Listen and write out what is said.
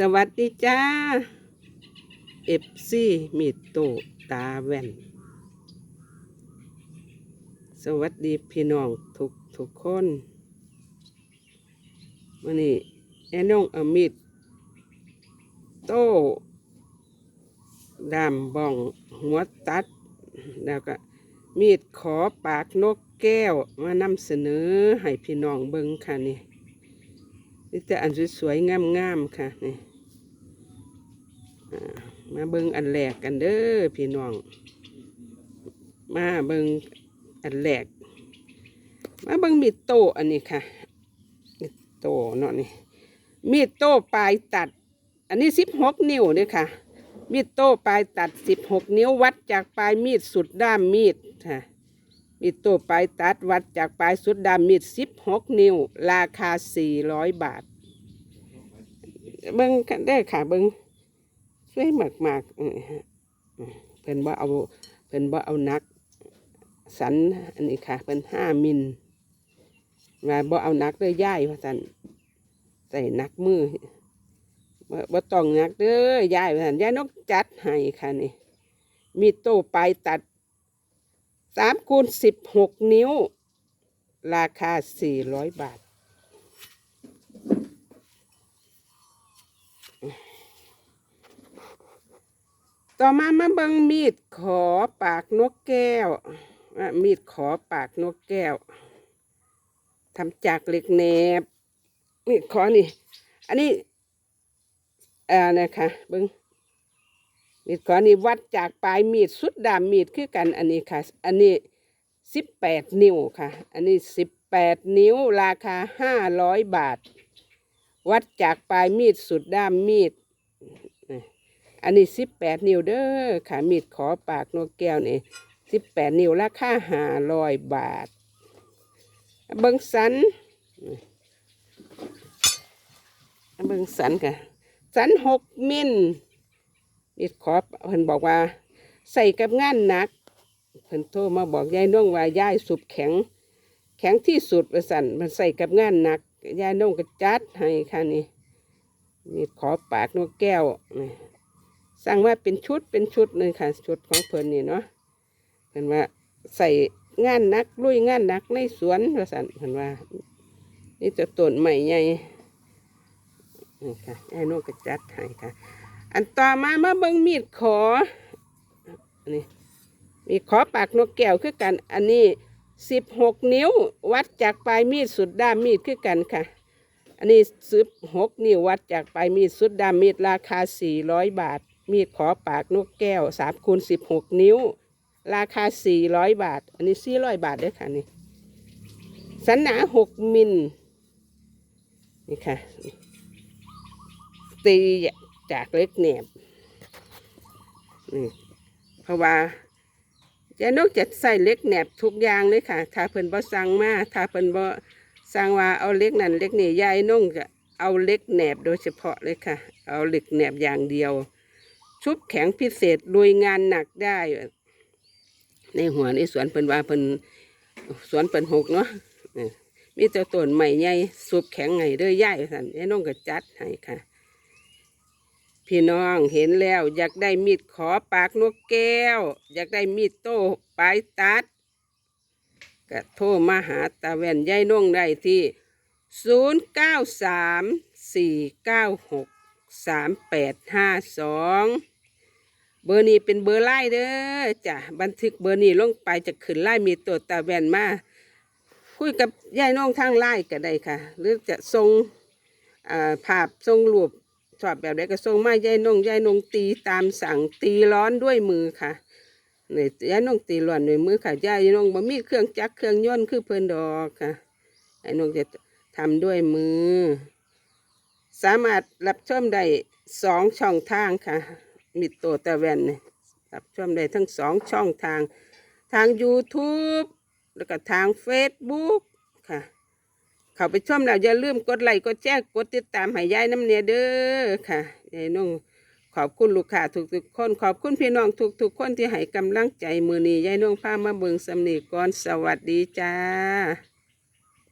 สวัสดีจ้าเอฟซีมีโตตาแว่น สวัสดีพี่น้องทุกทุกคนวันนี้แอนนองอมีดโตดามบองหัวตัด แล้วก็มีดขอปากนกแก้วมานำเสนอให้พี่น้องเบิ่งค่ะนี่นี่แต่อันสวยๆงามๆค่ะนี่ มาเบิงอันแรกกันเด้อพี่น้อง มาเบิงอันแรกมาเบิงมีดโตอันนี้ค่ะมีดโตเนาะนี่มีดโตปลายตัด อันนี้สิบหกนิ้วเด้อค่ะ มีดโตปลายตัดสิบหกนิ้ววัดจากปลายมีดสุดด้ามมีดค่ะมีดโตปลายตัดวัดจากปลายสุดดำมีดสิบหกนิ้ว ราคาสี่ร้อยบาทเบิ้งได้ค่ะเบิ้ง วยมากมากๆเพิ่นบ่าเอาเพิ่นบ่าเอานัก สันอันนี้ค่ะเพิ่นห้ามิลมาบ่เอานักเลยย่ายว่าสันใส่นักมือบ่บ่ต้องนักเด้อย่ายว่าสันย่ายนกจัดให้ค่ะนี่มีโต้ปลายตัดสามคูณสิบหกนิ้ว ราคาสี่ร้อยบาท ต่อมามาเบิงมีดขอปากนกแก้วอะมีดขอปากนกแก้วทำจากเหล็กแหนบมีดขอนี่ อันนี้อ่านะคะเบิงมีดขอนี่วัดจากปลายมีดสุดดามมีดคือกันอันนี้ค่ะ อันนี้สิบแปดนิ้วค่ะ อันนี้สิบแปดนิ้วราคาห้าร้อยบาท วัดจากปลายมีดสุดด้ามมีด อันนี้สิบแปดนิ้วเด้อค่ะมีดขอปากนกแก้วนี่สิบแปดนิ้วราคาห้าร้อยบาท เบิงสันเบิงสันค่ะ สันหกมิลมีดขอเพิ่นบอกว่า ใส่กับงานหนักเพิ่นโทรมาบอกยายน้องว่ายายสุบแข็ง แข็งที่สุดประสันมันใส่กับงานหนักยายน้องก็จัดให้ค่ะนี่มีดขอปากนกแก้วนี่ สั่งมาเป็นชุดเป็นชุดเลยค่ะชุดของเพิ่นนี่เนาะเพิ่นว่าใส่งานนักลุยงานนักในสวนประสันเพิ่นว่า นี่จะต้นใหม่ใหญ่นี่ค่ะยายน้องก็จัดให้ค่ะ อันต่อมามาเบิ่งมีดขออันนี้มีขอปากนกแก้วคือกัน อันนี้สิบหกนิ้ววัดจากปลายมีดสุดด้ามมีดคือกันค่ะ อันนี้สิบหกนิ้ววัดจากปลายมีดสุดด้ามมีดราคาสี่ร้อยบาท มีดขอปากนกแก้วสามคูณสิบหกนิ้ว ราคาสี่ร้อยบาท อันนี้สี่ร้อยบาทด้วยค่ะนี่สันหนาหกมิลนี่ค่ะ ตีจากเล็กแหนบนี่เพราะว่าเจะนกจะใส่เล็กแหนบทุกอย่างเลยค่ะ ถ้าเพิ่นบ่สั่งมาถ้าเพิ่นบ่สั่งว่าเอาเล็กนั่นเล็กนี่ยายน้องจะเอาเล็กแหนบโดยเฉพาะเลยค่ะ เอาเหล็กแหนบอย่างเดียว ชุบแข็งพิเศษลุยงานหนักได้ ในหัวในสวนเพิ่นว่าเพิ่นสวนเพิ่นหกเนาะนี่มีแต่ต้นใหม่ใหญ่สุบแข็งไงเด้อย่ายสั่นยายน้องก็จัดให้ค่ะ พี่น้องเห็นแล้ว อยากได้มีดขอปากนกแก้ว อยากได้มีดโต้ปลายตัดก็โทรมาหาตาแว่นยายน้องได้ที่ 0 9 3 4 9 6 3 8 5 2 เบอร์นี้เป็นเบอร์ไล่เด้อจ้ะบันทึกเบอร์นี้ลงไปจะขึ้นไล่มีตัวตาแว่นมาคุยกับยายน้องทางไล่ก็ได้ค่ะ หรือจะส่งอ่าภาพส่งรูปชอบแบบใดก็ส่งไมายายนงยายนงตีตามสั่งตีร้อนด้วยมือค่ะนี่ยายนงตีร้อนด้วยมือค่ะยายนงบ่มีเครื่องจักรเครื่องยนต์คือเพิ่นดอกค่ะยายนงจะทำด้วยมือ สามารถรับชมได้สองช่องทางค่ะ มีโตวแต่แวนนี่รับชมได้ทั้งสองช่องทาง ทาง YouTube แล้วก็ทาง Facebook ค่ะ เข้าไปชมแล้วอย่าลืมกดไลค์กดแชร์กดติดตามให้ยายน้ำเนียเด้อค่ะยายน้องขอบคุณลูกค้าทุกๆคน ขอบคุณพี่น้องทุกๆคนที่ให้กำลังใจมือนี้ยายน้องพามาเบิงสำนีก่อนสวัสดีจ้า